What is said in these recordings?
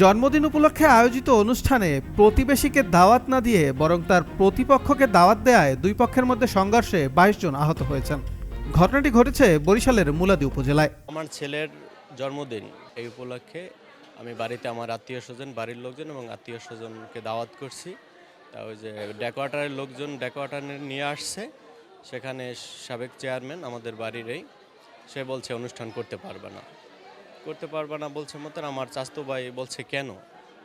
জন্মদিন উপলক্ষে আয়োজিত অনুষ্ঠানে প্রতিবেশীকে দাওয়াত না দিয়ে বরং তার প্রতিপক্ষকে দাওয়াত দেয়ায় দুই পক্ষের মধ্যে সংঘর্ষে বাইশ জন আহত হয়েছেন। ঘটনাটি ঘটেছে বরিশালের মুলাদি উপজেলায়। আমার ছেলের জন্মদিন এই উপলক্ষে আমি বাড়িতে আমার আত্মীয় স্বজন, বাড়ির লোকজন এবং আত্মীয় স্বজনকে দাওয়াত করছি। তা ওই যে ডেকোয়াটারের লোকজন ডেকোয়াটার নিয়ে আসছে। সেখানে সাবেক চেয়ারম্যান আমাদের বাড়িরই সে বলছে অনুষ্ঠান করতে পারবে না। করতে পারবা না বলছে মতো আমার চাস্তু ভাই বলছে কেন?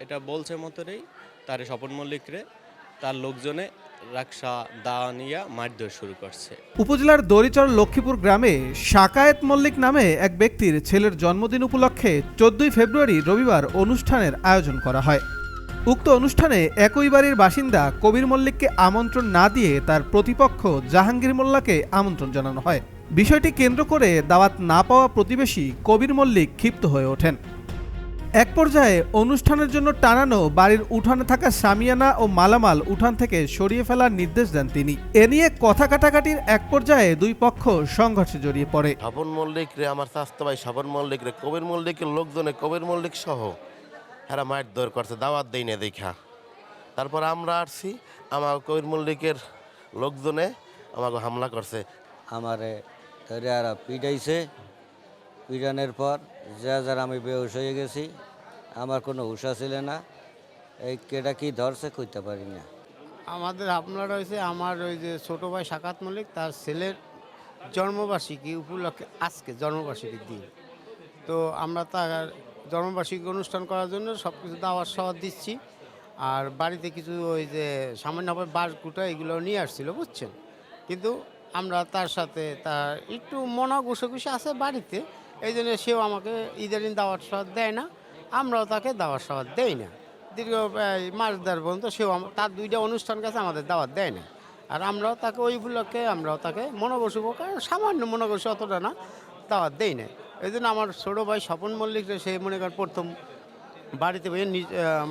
এটা বলছে মতোরেই, তার স্বপন মল্লিকরে, তার লোকজনে রাকসা দা নিয়ে মারধর শুরু করছে। উপজেলার দরিচর লক্ষ্মীপুর গ্রামে শাকায়েত মল্লিক নামে এক ব্যক্তির ছেলের জন্মদিন উপলক্ষে চোদ্দই ফেব্রুয়ারি রবিবার অনুষ্ঠানের আয়োজন করা হয়। উক্ত অনুষ্ঠানে একই বাড়ির বাসিন্দা কবির মল্লিককে আমন্ত্রণ না দিয়ে তার প্রতিপক্ষ জাহাঙ্গীর মোল্লাকে আমন্ত্রণ জানানো হয়। বিষয়টি কেন্দ্র করে দাওয়াত না পাওয়া প্রতিবেশী কবির মল্লিক ক্ষিপ্ত হয়ে ওঠেন। এক পর্যায়ে অনুষ্ঠানের জন্য টানানো বাড়ির উঠানে থাকা সামিয়ানা ও মালামাল উঠান থেকে সরিয়ে ফেলার নির্দেশ দেন তিনি। এ নিয়ে কথা কাটাকাটির এক পর্যায়ে দুই পক্ষ সংঘর্ষে জড়িয়ে পড়ে। স্বপন মল্লিক রে, আমার স্বাস্থ্য ভাই মল্লিক রে, কবির মল্লিকের লোকজনে কবির মল্লিক সহ এরা মায়ের দৌড় করছে দাওয়াত দেই না দেখা। তারপর আমরা আসছি আমার কবির মল্লিকের লোকজনে আমাকে হামলা করছে। আমারে ধরে আর পিটাইছে। পিটানোর পর যা যার আমি বেহুশ হয়ে গেছি আমার কোনো হুশা ছিল না। এই কেটা কি ধরছে কইতে পারি না। আমাদের হামলাটা হয়েছে আমার ওই যে ছোট ভাই সাকাত মল্লিক তার ছেলের জন্মবার্ষিকী উপলক্ষে আজকে জন্মবার্ষিকীর দিন। তো আমরা তার জন্মবার্ষিকী অনুষ্ঠান করার জন্য সব কিছু দাওয়ার সওয়ার দিচ্ছি। আর বাড়িতে কিছু ওই যে সামান্যভাবে বাস কুটা এগুলো নিয়ে আসছিল, বুঝছেন? কিন্তু আমরা তার সাথে তার একটু মনা ঘুষে আছে বাড়িতে এই জন্য সেও আমাকে ইদানিং দাওয়ার সওয়ার দেয় না, আমরাও তাকে দাওয়ার সওয়ার দেই না। দীর্ঘ মাস দেড় পর্যন্ত সেও তার দুইটা অনুষ্ঠান কাছে আমাদের দাওয়াত দেয় না। আর আমরাও তাকে ওই উপলক্ষে আমরাও তাকে মনোবসুব কারণ সামান্য মনোবসু অতটা না, দাওয়াত দেই না এই জন্য আমার ছোটো ভাই স্বপন মল্লিক সে মনে করেন প্রথম বাড়িতে বসে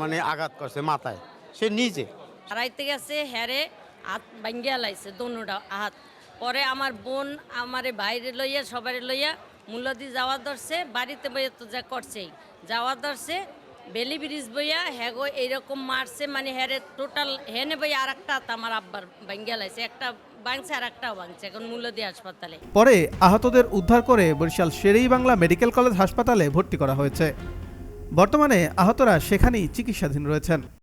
মানে আঘাত করছে মাথায়। সে নিজে। হারাইতে গেছে, হ্যারে হাত ভাঙ্গিয়া লাইছে দোনোটা হাত। পরে আমার বোন আমারে বাইরে লইয়া, সবারে লইয়া মূলদি যাওয়া ধরছে, বাড়িতে বইয়া তো যা করছেই। যাওয়া ধরছে, বেলি ব্রিজ বইয়া, হ্যাগো এইরকম মারছে মানে হ্যারে টোটাল হেনে বইয়া আর একটা আমার আব্বার ভাঙ্গিয়া লাইছে। একটা আর একটাও এখন হাসপাতালে। পরে আহতদের উদ্ধার করে বরিশাল শেরেই বাংলা মেডিকেল কলেজ হাসপাতালে ভর্তি করা হয়েছে। বর্তমানে আহতরা সেখানেই চিকিৎসাধীন রয়েছেন।